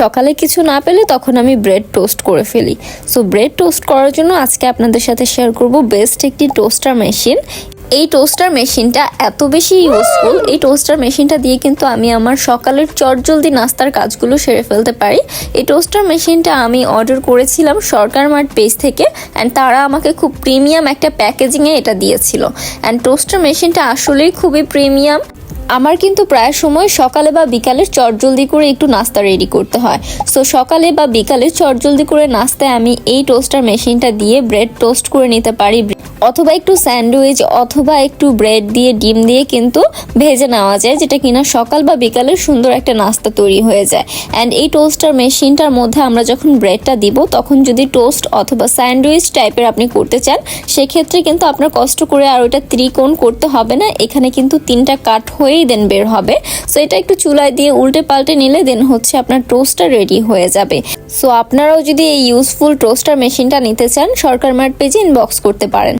সকালে কিছু না পেলে তখন আমি ব্রেড টোস্ট করে ফেলি। সো ব্রেড টোস্ট করার জন্য আজকে আপনাদের সাথে শেয়ার করব বেস্ট একটি টোস্টার মেশিন। এই টোস্টার মেশিনটা এত বেশি ইউজফুল এই টোস্টার মেশিনটা দিয়ে কিন্তু আমি আমার সকালের চটজলদি নাস্তার কাজগুলো সেরে ফেলতে পারি। এই টোস্টার মেশিনটা আমি অর্ডার করেছিলাম সরকার মার্ট পেজ থেকে অ্যান্ড তারা আমাকে খুব প্রিমিয়াম একটা প্যাকেজিংয়ে এটা দিয়েছিল। অ্যান্ড টোস্টার মেশিনটা আসলেই খুবই প্রিমিয়াম আমার কিন্তু প্রায় সময় সকালে বা বিকালে চটজলদি করে একটু নাস্তা রেডি করতে হয়। সো সকালে বা বিকালে চটজলদি করে নাস্তায় আমি এই টোস্টার মেশিনটা দিয়ে ব্রেড টোস্ট করে নিতে পারি। অথবা একটু স্যান্ডউইচ অথবা একটু ব্রেড দিয়ে, ডিম দিয়ে কিন্তু ভেজে নেওয়া যায়, যেটা কিনা সকাল বা বিকালে সুন্দর একটা নাস্তা তৈরি হয়ে যায়। অ্যান্ড এই টোস্টার মেশিনটার মধ্যে আমরা যখন ব্রেডটা দিব, তখন যদি টোস্ট অথবা স্যান্ডউইচ টাইপের আপনি করতে চান, সেক্ষেত্রে কিন্তু আপনার কষ্ট করে আর ওটা ত্রিকোণ করতে হবে না, এখানে কিন্তু তিনটা কাট হয়েই দেন বের হবে। সো এটা একটু চুলায় দিয়ে উল্টে পাল্টে নিলে দেন হচ্ছে আপনার টোস্টটা রেডি হয়ে যাবে। সো আপনারাও যদি এই ইউজফুল টোস্টার মেশিনটা নিতে চান, সরকার মার্ট পেজে ইনবক্স করতে পারেন।